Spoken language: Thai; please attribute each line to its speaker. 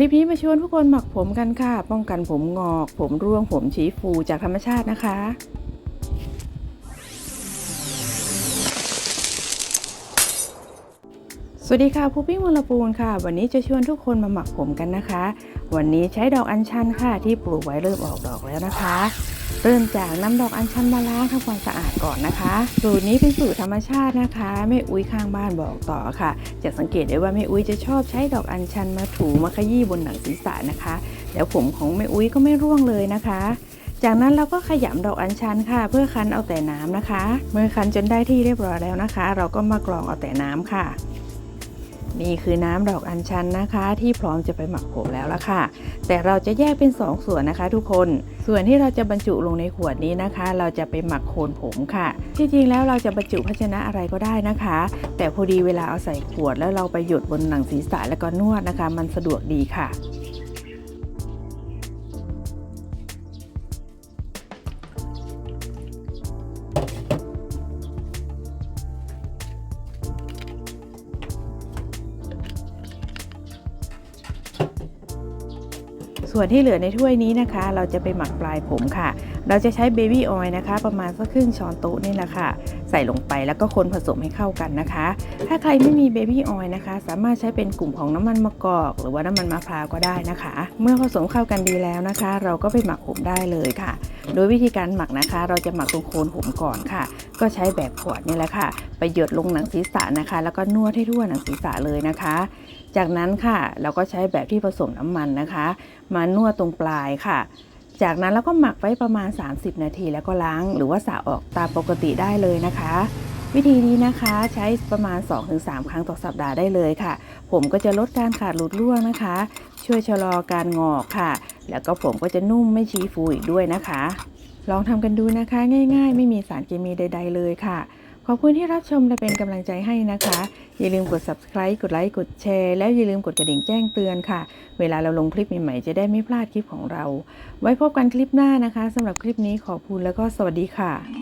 Speaker 1: ลิปนี้มาชวนทุกคนหมักผมกันค่ะ ป้องกันผมงอก ผมร่วงผมชี้ฟูจากธรรมชาตินะคะ สวัสดีค่ะผู้ปิ้งมลปูนค่ะ วันนี้จะชวนทุกคนมาหมักผมกันนะคะ วันนี้ใช้ดอกอัญชันค่ะที่ปลูกไว้เริ่มออกดอกแล้วนะคะ เริ่มจากน้ำดอกอัญชันมาล้างทำความสะอาดก่อนนะคะ สูตรนี้เป็นสูตรธรรมชาตินะคะแม่อุ้ยข้างบ้านบอกต่อค่ะ จะสังเกตได้ว่าแม่อุ้ยจะชอบใช้ดอกอัญชันมาถูมาขยี้บนหนังศีรษะนะคะ แล้วผมของแม่อุ้ยก็ไม่ร่วงเลยนะคะ จากนั้นเราก็ขยำดอกอัญชันค่ะ เพื่อคั้นเอาแต่น้ำนะคะ เมื่อคั้นจนได้ที่เรียบร้อยแล้วนะคะ เราก็มากรองเอาแต่น้ำค่ะ นี่คือน้ำดอกอัญชันนะคะ ที่พร้อมจะไปหมักผมแล้วละค่ะ แต่เราจะแยกเป็น2ส่วนนะคะ ทุกคน ส่วนที่เราจะบรรจุลงในขวดนี้นะคะ เราจะไปหมักโคนผมค่ะ ที่จริงแล้วเราจะบรรจุภาชนะอะไรก็ได้นะคะ แต่พอดีเวลาเอาใส่ขวดแล้วเราไปหยดบนหนังศีรษะแล้วก็นวดนะคะ มันสะดวกดีค่ะ ส่วนที่เหลือในถ้วยนี้นะคะ เราจะไปหมักปลายผมค่ะ เราจะใช้เบบี้ออยล์นะคะ ประมาณสักครึ่งช้อนโต๊ะนี่แหละค่ะใส่ลงไปแล้วก็คนผสมให้เข้ากันนะคะ ถ้าใครไม่มีเบบี้ออยล์นะคะ สามารถใช้เป็นกลุ่มของน้ำมันมะกอก หรือว่าน้ำมันมะพร้าวก็ได้นะคะ เมื่อผสมเข้ากันดีแล้วนะคะ เราก็ไปหมักผมได้เลยค่ะ โดยวิธีการหมักนะคะ เราจะหมักตรงโคนผมก่อนค่ะ ก็ใช้แบบขวดนี่แหละค่ะ ไปหยดลงหนังศีรษะนะคะ แล้วก็นวดให้ทั่วหนังศีรษะเลยนะคะ จากนั้นค่ะเราก็ใช้แบบที่ผสมน้ำมันนะคะ มานวดตรงปลายค่ะ จากนั้นเราก็หมักไว้ประมาณ 30 นาทีแล้วก็ล้าง หรือว่าสระออกตามปกติได้เลยนะคะ วิธีนี้นะคะใช้ประมาณ 2-3 ครั้งต่อสัปดาห์ได้เลยค่ะ ผมก็จะลดการขาดหลุดร่วงนะคะ ช่วยชะลอการงอกค่ะ แล้วก็ผมก็จะนุ่มไม่ชี้ฟูอีกด้วยนะคะ ลองทำกันดูนะคะ ง่าย ๆ ไม่มีสารเคมีใด ๆ เลยค่ะ ขอบคุณที่รับชมและเป็นกำลังใจให้นะคะ อย่าลืมกด subscribe กดไลค์กดแชร์ แล้วอย่าลืมกดกระดิ่งแจ้งเตือนค่ะ เวลาเราลงคลิปใหม่ๆ จะได้ไม่พลาดคลิปของเรา ไว้พบกันคลิปหน้านะคะสำหรับคลิปนี้ขอบคุณแล้วก็สวัสดีค่ะ